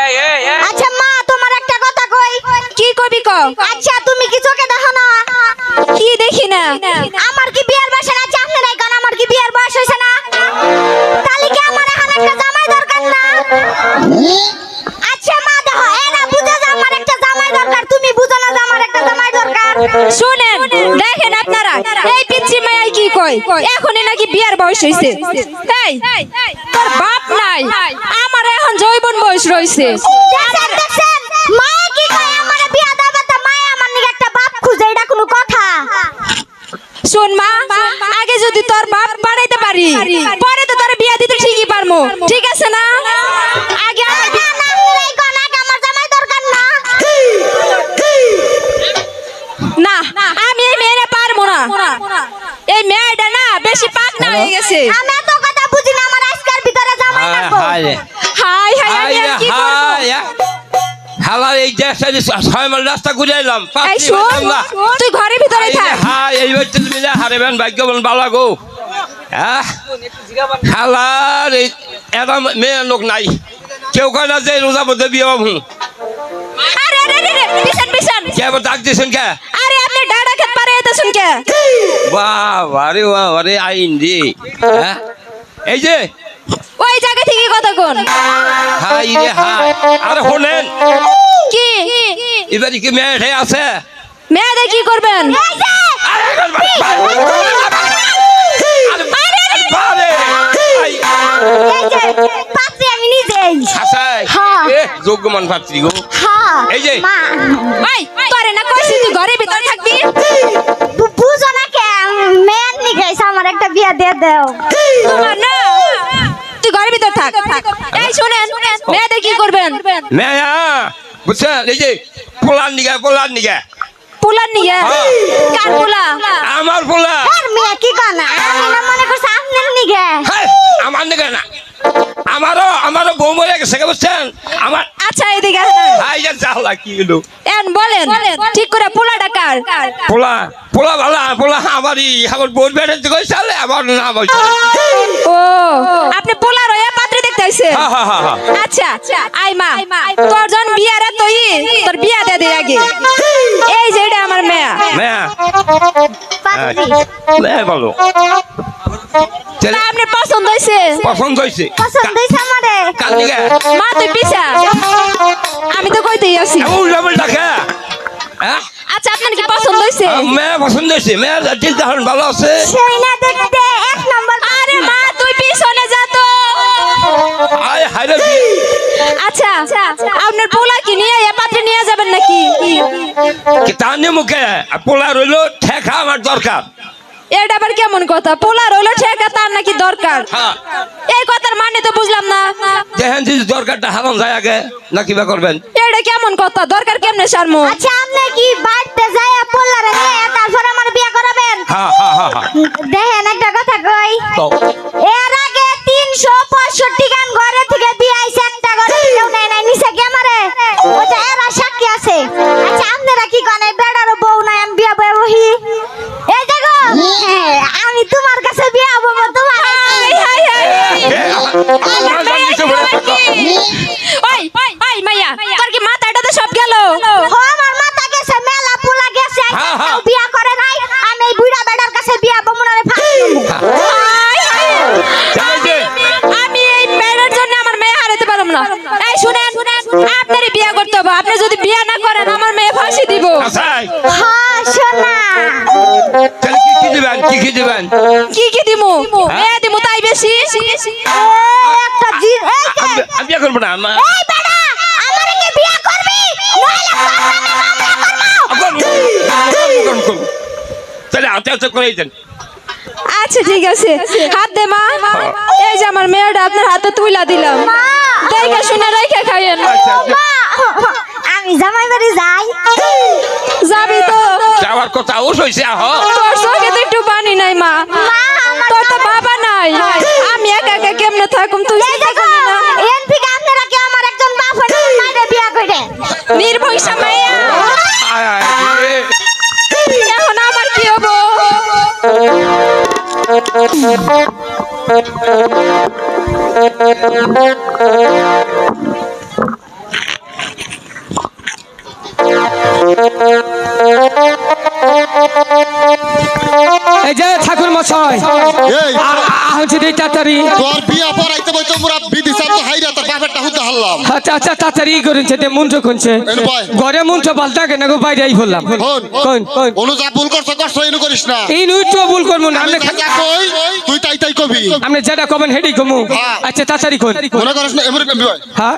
এই এই এই। আচ্ছা মা তোমার একটা কথা কই। কি কবি ক আচ্ছা তুমি কি চোখে দেখো না? কি দেখি না? আমার কি বিয়ের বয়স আছে আপনারাই কোন? আমার কি বিয়ের বয়স হইছে না? তাহলে কি আমার এখন একটা জামাই দরকার না? শুনেন দেখেন আপনারা এই পিচ্ছি মায়াই কি কয়? এখনই নাকি বিয়ার বয়স হইছে। তাই তোর বাপ নাই আমার এখন জৈবন বয়স রইছে। দেখছেন দেখছেন কি কয়? আমার বিয়া দেবে তো মা আমার নিকে একটা বাপ খুঁজে এটা কোনো কথা? শোন মা আগে যদি তোর বাপ বানাইতে পারি পরে তো তোর বিয়া দিতে ঠিকই পারমু। ঠিক আছে না? ছয় মাইল রাস্তা ঘুরে এলাম এই শোন তুই ঘরের ভিতরে থাক। হায় এই হচ্ছে তুমি হারেবেন ভাগ্যবান বালা গো। হ্যাঁ হালার এই এটা লোক নাই। কেউ কয় না যে রোজা মধ্যে বিয়ে পিছন কে আবার ডাক দিয়েছেন কে? আরে আপনি ডাড়া খেত পারে এটা কে? বাহ আরে বাহ আরে আইন দি হ্যাঁ। এই যে। ওই জায়গা থেকে কথা কোন। হাই রে হাই আরে শোনেন। কি? এবার কি মেয়ে আছে? মেয়েদের কি করবেন? হ্যাঁ। যোগ্যমান গো। হ্যাঁ। এই যে। তোরে না কইছি তুই ঘরের ভিতরে থাকবি? বু- বুঝো না কে মেয়ের নিগাইছে আমার একটা বিয়া দিয়ে দাও। তোমার না? তুই ঘরের ভিতর থাক। এই শুনেন মেয়েদের কি করবেন? মেয়া বুঝছেন? এই যে পোলার নিগা পোলার নিগা। পোলার নিয়ে হ্যাঁ। কার পোলা? আমার পোলা। আর মেয়ে কি কানা? আমি না মনে করছি আপনার নিগে। আমার নিগা না। আমারও আমারও বউ মরে গেছে বুঝছেন? আমার আচ্ছা এদিকে। হাই যা জাহলা কি হলো? এন বলেন। ঠিক করে পোলাটা কার? পোলা পোলা ভালা পোলা আমারই আমার বোন বেড়ে কই চালে আমার নাম হইছে ও আপনি হয়ে দেখতে আইছে আচ্ছা আই মা তোর জন বিয়ার তুই তোর বিয়া দে দে আগে। এই যে এটা আমার মেয়া। মেয়া। বলো ছেলে পছন্দ হইছে আমারে। কাল মা তুই পিছা আমি তো কইতেই আছি হ্যাঁ? আচ্ছা আপনার কি পছন্দ হয়েছে? মেয়া পছন্দ হয়েছে। মেয়া চিন্তা ভালো আছে। সেই না দেখতে আয় হাইরে আচ্ছা আপনার পোলা কি নিয়ে এ পাত্রে নিয়ে যাবেন নাকি? কি মুখে? পোলা রইল ঠেকা আমার দরকার। এটা আবার কেমন কথা? পোলা রইল ঠেকা তার নাকি দরকার? হ্যাঁ। এই কথার মানে তো বুঝলাম না। দেখেন যদি দরকারটা হারাম যায় আগে না কিবা করবেন? এটা কেমন কথা? দরকার কেমনে সারমু? আচ্ছা আপনি কি বাড়িতে যায় তারপর আমার বিয়া করাবেন? হ্যাঁ হ্যাঁ হ্যাঁ হ্যাঁ। দেখেন একটা কথা কই। আপনি যদি বিয়ে না করেন আমার মেয়ে ফাঁসি দিব। হ্যাঁ শোনা। তাহলে কি কি দিবেন? কি কি দিবেন? কি কি দিমু? মেয়ে দিমু তাই বেশি। একটা জিন আমি আমি বিয়ে করব না আমা- এই বেড়া আমারে কি বিয়া করবি? নইলে করব, করব, করব, করব। তাহলে হাতে হাতে করে দেন। আচ্ছা ঠিক আছে। হাত দে মা। এই যে আমার মেয়েটা আপনার হাতে তুইলা দিলাম। দেখে শুনে রেখে খাইয়েন। আচ্ছা, আচ্ছা। মা আমি জামাই বাড়ি যাই। যাবি তো। যাওয়ার কথা ও হয়েছে আহ। তোর চোখে তো একটু পানি নাই মা। মা তোর তো বাবা নাই। আমি একা একা কেমনে থাকুম? তুই এই দেখো এন থেকে আপনারা কি আমার একজন বাপ মাইরে বিয়া করে। নির্ভংসা মাইয়া। আয়, আয়, এখন আমার কি হব? এই আহছে দেই তাড়াতাড়ি। তোর বিয়া পড়াইতে বইতো মোরা বিধি সাহেব তো হাইরা তোর বাপেরটা হুদা হারলাম। আচ্ছা আচ্ছা তাড়াতাড়ি করেছে দে মন্ত্র কোনছে। ঘরে মন্ত্র পাল্টা কেন গো বাইরে আই বললাম। কোন কোন অনু যা ভুল করছ করছ এনু করিস না। এই নুই তো ভুল করব না আমি যা যা তুই তাই তাই কবি। আপনি যেটা কবেন হেডি কমু হ্যাঁ। আচ্ছা তাড়াতাড়ি কোন মনে করিস না বয় হ্যাঁ।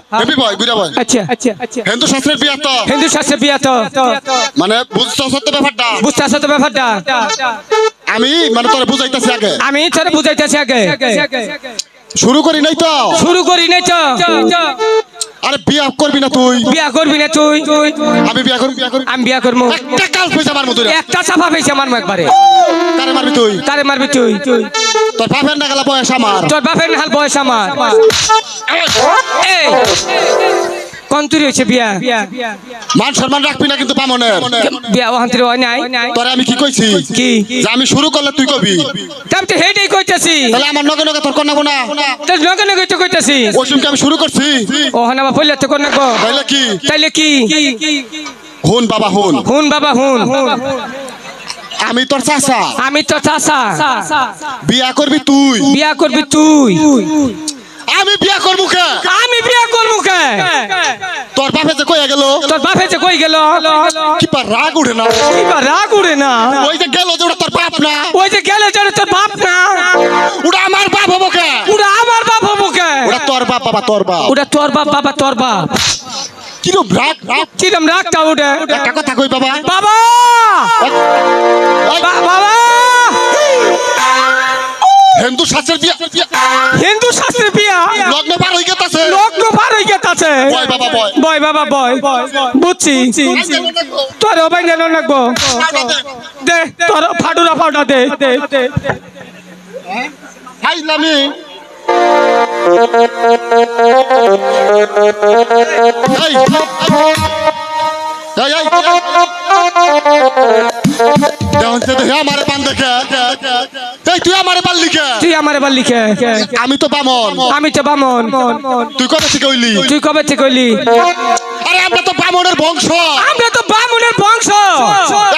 গুড়া বয় আচ্ছা আচ্ছা আচ্ছা। হিন্দু শাস্ত্রের বিয়া তো হিন্দু শাস্ত্রে বিয়া তো মানে বুঝছ সত্য ব্যাপারটা? তো ব্যাপারটা? আমি মানে তোর বুঝাইতাছি আগে। আমি তোর বুঝাইতেছি আগে। শুরু করি নাই তো? শুরু করি নাই তো। আরে বিয়া করবি না তুই? বিয়া করবি না তুই। আমি বিয়া করব বিয়া করব। আমি বিয়া করব। একটা কাল পয়সা আমার তুই একটা চাপা পয়সা আমার একবারে। কারে মারবি তুই? তারে মারবি তুই? তোর বাপের না গলা বয়স আমার। তোর বাপের হাল বয়স আমার। এই। কোন তুই হয়েছে বিয়া? মান সম্মান রাখবি না কিন্তু বামনের বিয়া ওহান্তরে হয় নাই? তোরে আমি কি কইছি? কি? যে আমি শুরু করলে তুই কবি। তাম তো হেডেই কইতেছি। তাহলে আমার নগে নগে তোর কন্যা গোনা তোর নগে নগে তো কইতেছি। ওই সময়কে আমি শুরু করছি? ও হানা বা পড়লে তো কোন নাকবো তাইলে কি? তাইলে কি? হুন বাবা হুন। হুন বাবা হুন। আমি তোর চাচা। আমি তো চাষা বিয়া করবি তুই। বিয়া করবি তুই। আমি বিয়া করব কে? আমি বিয়া করব কে? তোর বাপে যে কইয়া গেল? তোর বাপে যে কই গেল? কি পা রাগ উঠে না? এবার রাগ উড়ে না? ওই যে গেল যে ওটা তোর বাপ না? ওই যে গেলে যারে তোর বাপ না? ওটা আমার বাপ হব কে? ওরা আমার বাপ হব কে? ওটা তোর বাপ বাবা তোর বাপ। ওটা তোর বাপ বাবা তোর বাপ। কিরম রাগ রাগ? কিরম রাগটা ওটা একটা কথা কই বাবা? বাবা! বাবা! হিন্দু শাস্ত্রের বিয়া হিন্দু শাস্ত্রে বিয়া লগ্ন পার হয়ে গেছে লগ্ন পার হয়ে গেছে বয় বাবা বয়। বয় বাবা বয়। বুঝছি তোর ওবাই নেন নাকবো দে। তোর ফাটুরা ফাটা দে দে। দে হাই নামি এই এই এই আমারে পান দেখে। এই তুই আমারে পান লিখে তুই আমার এবার লিখে আমি তো বামন। আমি তো বামন। তুই কবে থেকে হইলি? তুই কবে থেকে কইলি আরে আমরা তো বামনের বংশ। আমরা তো বামুনের বংশ।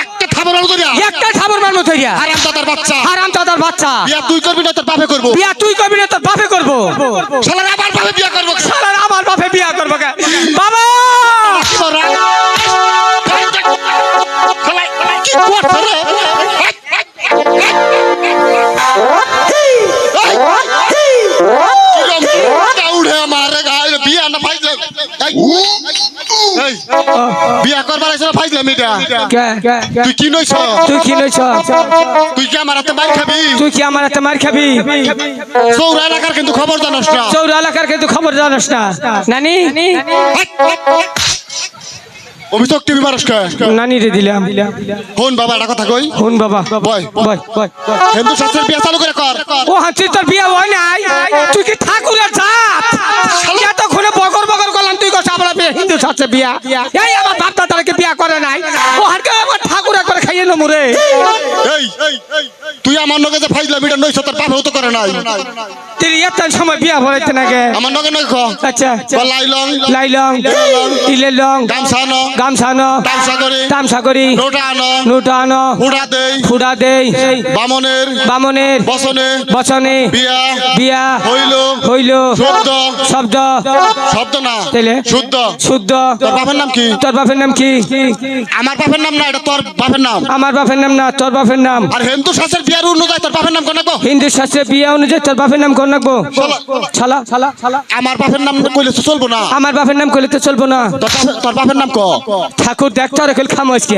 একটা খাবার অল করিয়া একটা খাবার মারবো তৈরিয়া হারাম দাদার বাচ্চা। হারাম দাদার বাচ্চা। বিয়া তুই করবি না তোর বাপে করব। বিয়া তুই করবি না তোর বাপে করব। শালার আবার বাপে বিয়া করব শালার আমার বাপে বিয়া করব বাবা! বিয়া করবার আইছ না ফাইজলাম এটা? তুই কি নইছ তুই কি নইছ তুই কি আমার হাতে মার খাবি তুই কি আমার হাতে মার খাবি সৌরা এলাকার কিন্তু খবর জানোস না চৌর এলাকার কিন্তু খবর জানাস না নানি অভিযোগ টিভি মানুষ কে নানি রে দিলাম। হন বাবা একটা কথা কই? হুন বাবা। বয়। বয় বয় হিন্দু শাস্ত্রের বিয়া চালু করে কর। ও হাতি তোর বিয়া হয় নাই? তুই কি ঠাকুরের জাত? এতক্ষণে বগর বগর করলাম তুই কস আমরা বিয়া হিন্দু শাস্ত্রে বিয়া। এই আমার বাপ দাদাকে বিয়া করে নাই? ও হারকে আমার খাইয়ে নেব রে এই তুই আমার নগে যে ফাইজলাম এটা নইছ তোর বাপেও তো করে নাই। তুই এত সময় বিয়া ভরাইতে নাগে আমার নগে নয় খ। আচ্ছা। লাইলং। লাইলং ইলেলং গামছা ন গামছা ন তামসা করে তামসা করি নোটা আন নোটা হুড়া দেই। ফুডা দেই বামনের। বামনের। বসনে। বচনে বিয়া। বিয়া। হইল। হইল। শুদ্ধ শব্দ। শব্দ না। তাইলে? শুদ্ধ। শুদ্ধ। তোর বাপের নাম কি? তোর বাপের নাম কি? আমার বাপের নাম না এটা তোর বাপের নাম। আমার বাপের নাম না তোর বাপের নাম আর হিন্দু শাস্ত্রের বিয়ার অনুযায়ী তোর বাপের নাম কোন রাখব হিন্দু শাস্ত্রে বিয়ে অনুযায়ী তোর বাপের নাম কোন রাখব ছালা ছালা ছালা আমার বাপের নাম কইলে তো চলবো না আমার বাপের নাম করলে তো চলবো না তোর বাপের- নাম ক ঠাকুর দেখ তোর এখন খাম আজকে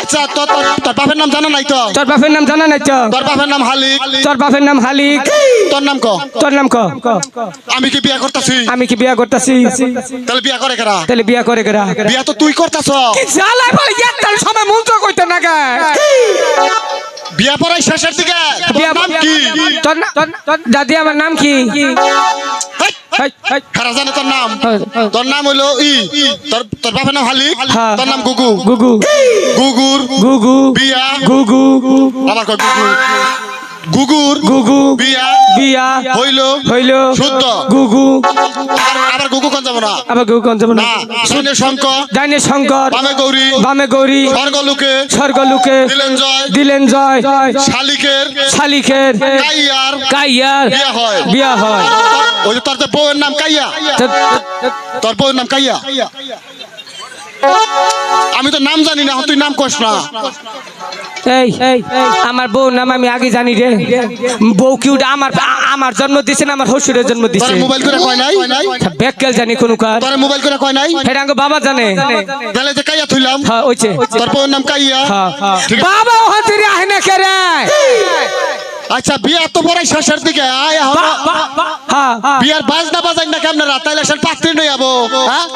আচ্ছা তোর তোর- বাপের নাম জানা নাই তো তোর বাপের নাম জানা নাই তো তোর বাপের নাম হালিক তোর বাপের নাম হালিক তোর নাম ক তোর নাম ক আমি কি বিয়া করতেছি আমি কি বিয়া করতেছি তাহলে বিয়া করে কেরা তাহলে বিয়া করে গেরা বিয়া তো তুই করতাছ জ্বালাই বলে একটা সময় মন্ত্র কইতে না গে। বিয়া পড়াই শেষের দিকে? তোর নাম কি? তোর দাদি আমার নাম কি? হেই, হেই, হেই। খারা জানে তোর নাম। তোর নাম হইল ই। তোর তোর বাপের নাম হালিক? হ্যাঁ। তোর নাম গুগু? গুগু। গুগুর। গুগু। বিয়া? গুগু। আমার গুগু? গুগুর গুগু বিয়া বিয়া হইল হইল শুদ্ধ। গুগু। আর আবার গুগু কোন যাব না? আবার গুগু কোন যাব না? শুনে শঙ্কর ডাইনে শঙ্কর বামে গৌরী বামে গৌরী স্বর্গলোকে স্বর্গ লোকে দিলেন জয় দিলেন জয় শালিকের শালিখের কাইয়ার কাইয়ার বিয়া হয়। বিয়া হয়। ওই তোর বউয়ের নাম কাইয়া। তোর বউয়ের নাম কাইয়া। আমি তো নাম জানি না তুই নাম কস না। এই আমার বউ নাম আমি আগে জানি রে। বউ কি আমার আমার জন্ম দিছে না আমার হসুরের জন্ম দিছে? মোবাইল করে কয় নাই? ব্যাককেল জানি কোন কার। তোর মোবাইল করে কয় নাই? এটা বাবা জানে। তাহলে যে কাইয়া থইলাম। হ্যাঁ ওইছে তোর বউয়ের নাম কাইয়া। হ্যাঁ, হ্যাঁ। বাবা ওখান থেকে আহে কে রে? আচ্ছা বিয়া তো পরে শেষের দিকে। হ্যাঁ। বিয়ার বাজনা বাজাই না কেমন রাত তাইলে সে পাত্রী নই যাব। হ্যাঁ?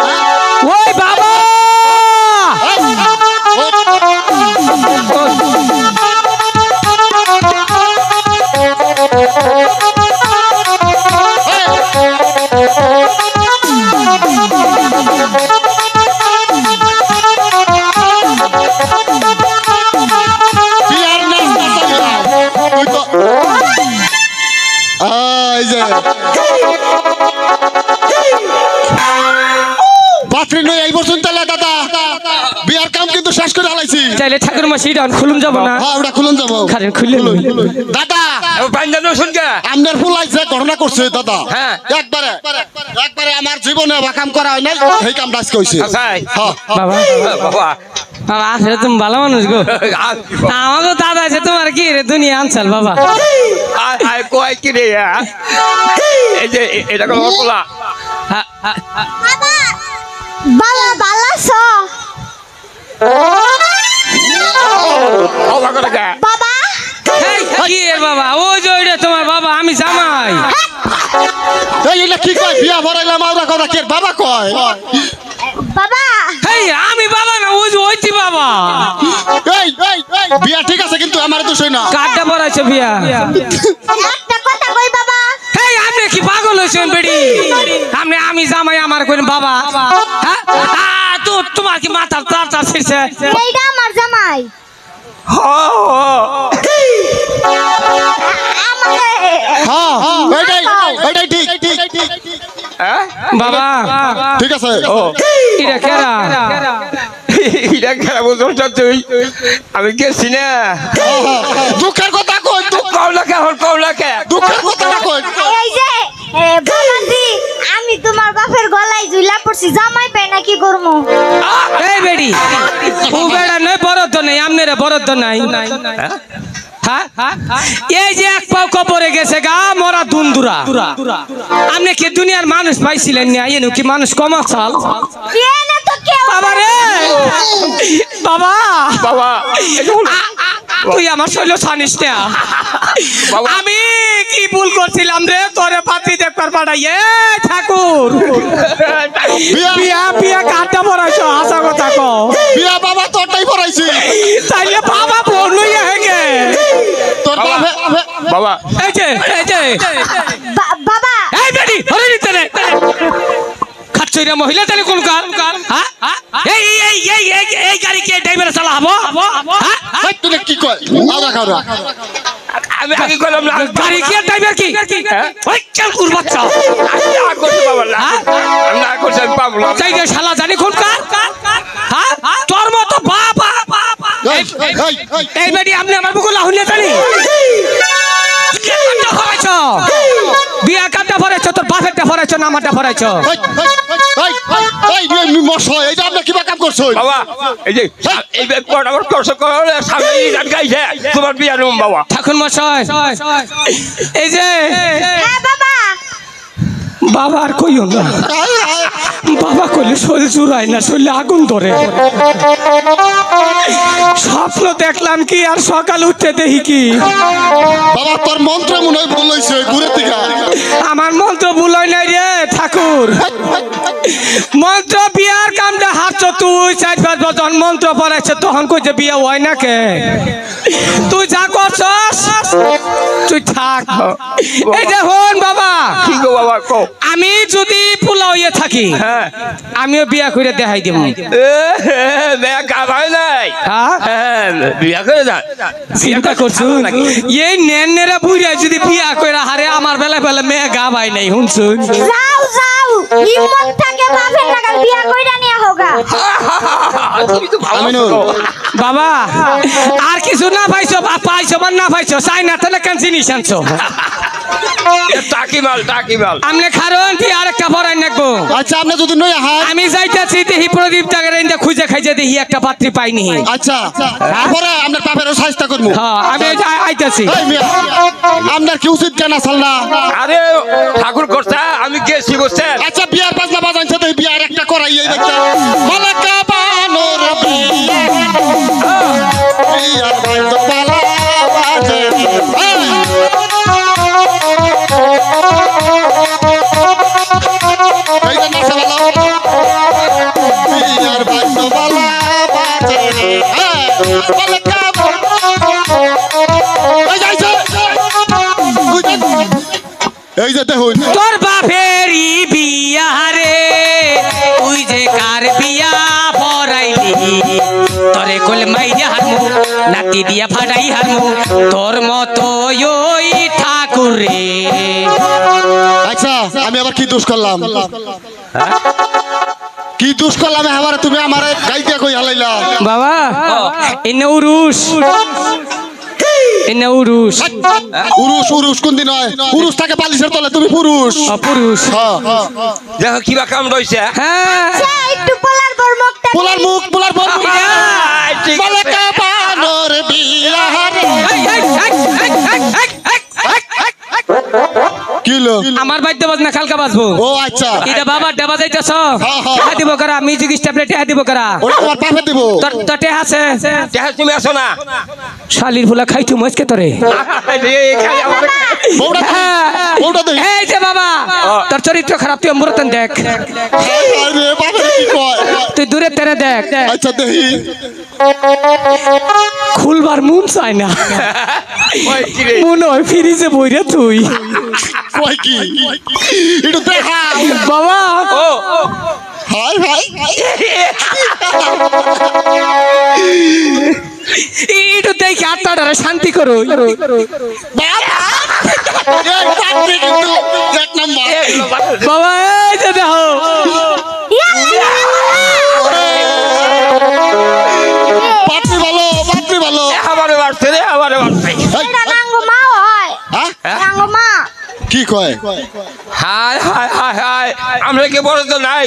মাসি ডান খুলুম যাব না। হ্যাঁ ওটা যাব। দাদা! পাঞ্জানো ঘটনা করছে দাদা। হ্যাঁ। একবারে একবারে আমার জীবনে বা কাম করা হয় নাই সেই কাম আজকে হয়েছে হ্যাঁ। বাবা। বাবা। বাবা আসলে তুমি ভালো মানুষ গো। আমাকে দাদা আছে তোমার কি রে দুনিয়া আনসাল বাবা? আয় আয় কয় কি রে এই যে এটা কোনো বলা। বাবা বালা বাবা কি এর বাবা? ও যে ওইটা তোমার বাবা আমি জামাই। এই কি কয়? বিয়া ভরাইলাম আউরা কথা কে? বাবা কয় বাবা। আমি বাবা না ওই বাবা। এই এই এই, বিয়া ঠিক আছে কিন্তু আমার দোষ না। কাঠটা পড়াইছে বিয়া একটা কথা কই বাবা এই আপনি কি বেড়ি। আপনি আমি জামাই আমার কোন বাবা। হ্যাঁ? তো তোমার কি মাথা তার তার ছিড়ছে? এইটা আমার জামাই। আমাকে হ্যাঁ এটাই এটাই ঠিক ঠিক ঠিক। হ্যাঁ? বাবা। ঠিক আছে। ও। এটা কেরা? এটা খারাপ বলছো? তুই। আমি গেছি না হ্যাঁ, হ্যাঁ। দুঃখের কথা কই? দুঃখ কও না কে হল কও কে দুঃখের কথা না কই? এই যে এ, বাবাজি আমি তোমার বাপের গলায় ঝুলা পড়ছি জামাই পাই না কি করব? এই বেড়ি ও বেড়া নয় নেই আমনেরা বরদ নাই। হ্যাঁ? এই যে এক পাও কপরে গেছে গা মরা দুন্দুরা। আপনি কি দুনিয়ার মানুষ পাইছিলেন না? এনু কি মানুষ কম চাল বাবা রে! বাবা! বাবা তুই আমার শৈল ছানিস না। আমি কি ভুল করছিলাম রে? তোরে পাতি দেখবার পাঠাই এ ঠাকুর। বিয়া। বিয়া পড়াইছ? হাসা কথা কো। বিয়া বাবা তোরটাই ভরাইছি তাইলে বাবা হেগে তোর বাবা। বাবা। এই যে এই যে। বাবা। এই বেটি ধরে নিতে রে খাচ্ছইরা মহিলা তাহলে কোন কার? হ্যাঁ? এই এই এই এই এই গাড়ি কে ড্রাইভার চালা হব। হ্যাঁ? তুই কি কয় আউরা খাওয়া আমি আগে কইলাম না গাড়ি কে ড্রাইভার কি ওই চল কুর বাচ্চা আমি না করছি বাবা না আমি না আমি পাবো না চাই যে শালা জানি কোন কার হ্যাঁ তোর মতো বাবা এই বেটি আপনি আমার বুকুল লাহুন জানি বিয়া কাটা ফরাইছ তোর বাপেরটা ফরাইছ না আমারটা এই, মশাই, এইটা আপনি কিবা কাম করছ বাবা এই যে এই ব্যাপারটা আমার কষ্ট করে সামনে গান গাইছে তোমার বিয়া রুম বাবা। ঠাকুর মশাই এই যে হ্যাঁ বাবা! বাবা আর কইও না। বাবা কইলে শরীর চুরাই না শরীরে আগুন ধরে স্বপ্ন দেখলাম কি আর সকাল উঠতে দেখি কি? বাবা তোর মন্ত্র মনে হয় ভুল হয়েছে ঘুরে থেকে আমার মন্ত্র ভুলই নাই রে ঠাকুর। মন্ত্র বিয়ার কামটা হাত তুই চার পাঁচ বছর মন্ত্র পড়াইছে তখন কইছে বিয়ে হয় না কে? তুই যা করছস তুই থাক। এই যে হন বাবা কি গো বাবা কো আমি যদি পোলাও দিয়ে থাকি হ্যাঁ। আমিও বিয়া করে দেখাই দেব কামাই নাই হ্যাঁ? হ্যাঁ বিয়া করে যা। চিন্তা করছুন এই নেনেরা বুড়া যদি বিয়া করে হারে আমার বেলা বেলা মেয়ে গা ভাই নাই শুনছুন যাও যাও। হিম্মত থাকে বাপের লাগাল বিয়া কইরা নিয়া হোগা। তুমি তো ভালো বাবা আর কিছু না পাইছো বা পাইছো বা না পাইছো চাই না তাহলে কেন জিনিস আনছো? টাকি মাল টাকি মাল। আমনে কারণ কি আর একটা পড়াই নাকবো? আচ্ছা আপনি যদি নই হাত আমি যাইতেছি প্রদীপ টাকার ইন্দা খুঁজে খাইছে দেখি একটা পাত্রী পাইনি। আচ্ছা করব হ্যাঁ আমি এই যে আইতাছি। আপনার কি উচিত কেন আসল আরে ঠাকুর করছে আমি গেছি বুঝছেন? আচ্ছা বিয়ার বাজনা বাজাইছে তো এই বিয়ার একটা করাই এই দেখতে। মালাকা বানর বিয়ার বাজনা যে নাচে ভালো। বিয়ার বাজনা পালা বাজে এই! যে দেখুন তোর বাপেরই বিয়া তুই যে কার বিয়া পড়াইলি তরে কোল মাইয়া হারমু, নাতি দিয়া ফাটাই হারমু, তোর মতো ওই ঠাকুর রে আবার কি দোষ করলাম? কি দোষ করলাম? আবার তুমি আমার গাইতে কই হালাইলা? বাবা এনে উরুস এনে উরুস উরুস উরুস কোন দিন হয়? উরুস থাকে বালিশের তলে তুমি পুরুষ। হ্যাঁ। কাম হ্যাঁ। সে একটু পোলার বর মুখটা পোলার মুখ পোলার বানর এই। কি লো আমার বাদ্য বাজনা খালকা বাজবো। ও আচ্ছা। এটা বাবা দেবা যাইতেছ? হ্যাঁ, হ্যাঁ। দিব করা? মিউজিক স্টেপলে টেহা দিব করা? ওটা তোমার পাপে দিব। তোর টেহা আছে? দেখো তুমি আসো না। শালির ফুলা খাই তুই মজকে তোরে খাই আমাকে। বউটা হ্যাঁ। বউটা দেই। এই যে বাবা তোর চরিত্র খারাপ তুই অমরতন দেখ। আরে বাবা কি কয়? তুই দূরে তেরে দেখ আচ্ছা দেখি। খুলবার মন চায় না। মনে হয় ফিরিজে বইরে তুই কয় কি? একটু দেখা। বাবা। হাই হাই এইটু দেখি আত্মাটারে শান্তি করো বাবা এই যে পাত্রী ভালো পাত্রী ভালো। আমারে বাড়ছে রে আমারে বাড়ছে এই, এটা এই, নাঙ্গ মা হয়। হ্যাঁ? মা। কি কয়? হায় হায় হায় হায়। আমরা কি বড় তো নাই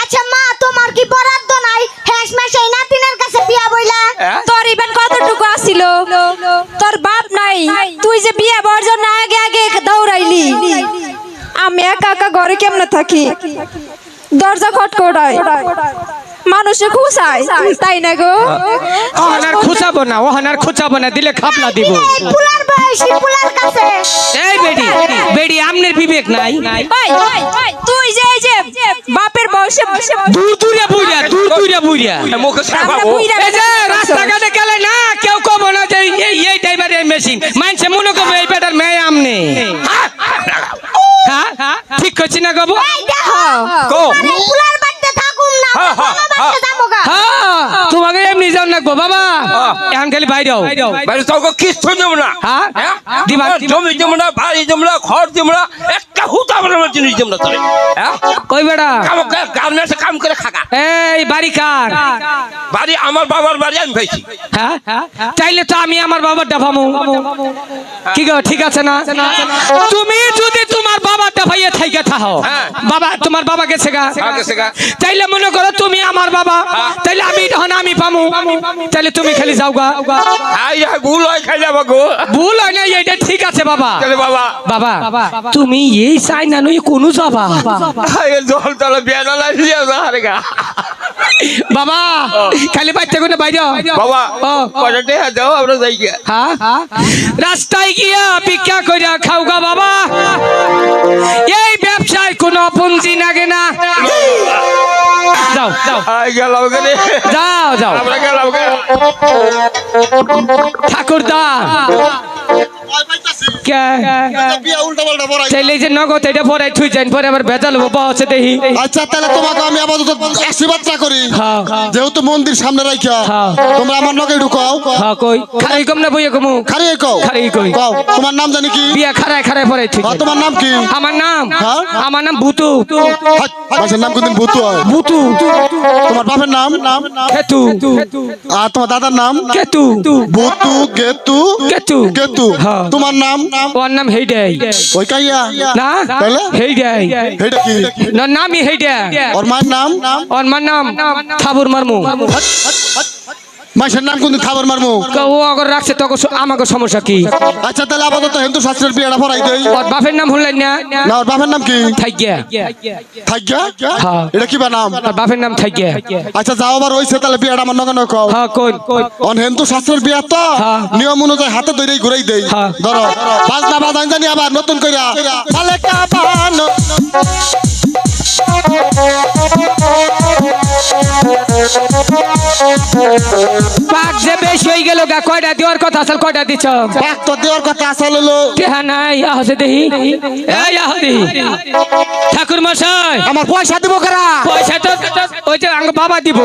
আচ্ছা মা তোমার কি বরাদ্দ নাই হেস মাস নাতিনের কাছে বিয়া বইলা। হ্যাঁ? তোর ইভেন কতটুকু আসিল? তোর বাপ নাই। তুই যে বিয়ে বর জন্য আগে আগে দৌড়াইলি। আমি একা একা ঘরে কেমনে থাকি? দরজা খটখটায়। মানুষে খুশায় তাই না গো? ওহানার খুচাবো না ওহানার খুচাবো না দিলে খাপলা দিব। এই পুলার বয়সী পুলার কাছে। এই বেডি বেডি আমনের বিবেক নাই। তুই বাপের বয়সে দূর দূরে বুইরা দূর দূরে বুইরা। মুখ আমরা এই যে রাস্তাঘাটে গেলে না কেউ কব না যে এই এই টাইপের এই মেশিন মানছে মনে করবে এই বেটার মেয়ে আমনে। হ্যাঁ? ঠিক করছি না গবো এই দেখো। গো। এই তোমাকে এমনি যাও না গো বাবা। এখন খালি বাইরেও বাইরে তোকে কিচ্ছু দেব না। হ্যাঁ? জমি দেব না বাড়ি দেব না ঘর দেব না একটা হুতা বানানোর জিনিস দেব না তোরে হ্যাঁ? কই বেড়া? গার্মেন্টসে কাম করে খাকা এই বাড়ি কার? বাড়ি আমার বাবার বাড়ি আমি পাইছি হ্যাঁ? চাইলে তো আমি আমার বাবার ডাফামু কি গো ঠিক আছে না। তুমি যদি তোমার বাবার ডাফাইয়ে থাইকে থাও হ্যাঁ। বাবা তোমার বাবা গেছে গা। গেছে গা। মনে করো তুমি আমার বাবা। হ্যাঁ। তাইলে আমি তখন আমি পামু। তাইলে তুমি খালি যাও গা। ভুল হয় খাই যাব গো। ভুল হয় না এটা ঠিক আছে বাবা। বাবা। বাবা তুমি এই চাই না নই কোনো যাবা। জল তলে বেনা লাগিয়ে যার গা। বাবা খালি বাইতে কোনো বাইরে। বাবা ও। কয়টা টেহা দাও আমরা যাই গিয়া। হ্যাঁ? রাস্তায় গিয়া ভিক্ষা খাও গা বাবা। এই ব্যবসায় কোনো পুঁজি লাগে না। যাও যাও। যাও যাও। ঠাকুরদা। কে? বিয়া উল্টা পাল্টা পড়াই তাইলে এই যে নগদ এটা পরে থুই যান পরে আবার ভেজাল আছে দেখি আচ্ছা তাহলে তোমাকে আমি আপাতত আশীর্বাদটা করি। হ্যাঁ। যেহেতু মন্দির সামনে রাখিয়া হ্যাঁ। তোমরা আমার নকে ঢুকাও হ্যাঁ কই। খারাই কম না বইয়া কমু? খারি কও। খারি কই। কও তোমার নাম জানি কি? বিয়া খারাই খারাই পরে থুই হ্যাঁ, তোমার নাম কি? আমার নাম? হ্যাঁ? আমার নাম ভুতু। হাট, নাম কোনদিন ভূত হয়? ভুতু। তোমার বাপের নাম? কেতু আর তোমার দাদার নাম? কেতু ভূতু গেতু। কেতু গেতু। হ্যাঁ। তোমার নাম? ওর নাম হেইডাই। ওই কাইয়া? না তাহলে? হেইডাই। এটা কি? না নামই হেইডা ওর মার নাম? ওর মার নাম ঠাকুর মারমু। মাসের নাম কোনদিন খাবার মারমু। ও অগর রাখছে তখন স- আমাকে সমস্যা কি? আচ্ছা তাহলে আপাতত হিন্দু শাস্ত্রের বিয়েটা পড়াই দেই। ওর বাপের নাম শুনলেন না? না ওর বাপের নাম কি? থাইগিয়া থাইগা? হ্যাঁ। এটা কি বা নাম? ওর বাপের নাম থাইগিয়া আচ্ছা যাও আবার হইছে তাহলে বিয়েটা আমার নগে নয় কও। হ্যাঁ কই? অন হিন্দু শাস্ত্রের বিয়া তো। নিয়ম অনুযায়ী হাতে ধরেই ঘুরাই দেই। ধরো বাজনা বাজান জানি আবার নতুন কইরা। পাক যে বেশি হয়ে গেল গা কয়টা দেওয়ার কথা আসল কয়টা দিছ? এক তো দেওয়ার কথা আসল হলো দেহা নাই আহসে দেহি। এই আহদি ঠাকুর মশাই। আমার পয়সা দিব কারা? পয়সা তো ওই যে আঙ্গ বাবা দিব।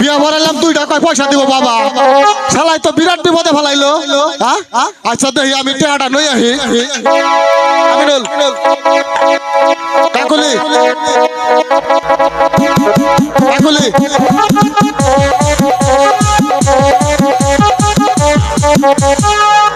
বিয়া ভরাইলাম দুইটা কয় পয়সা দিব বাবা? শালাই তো বিরাট বিপদে ফেলাইলো। হ্যাঁ আচ্ছা দেখি আমি টেহাটা নই আহি। আমিনুল। কাকুলি। এগুলি Thank you.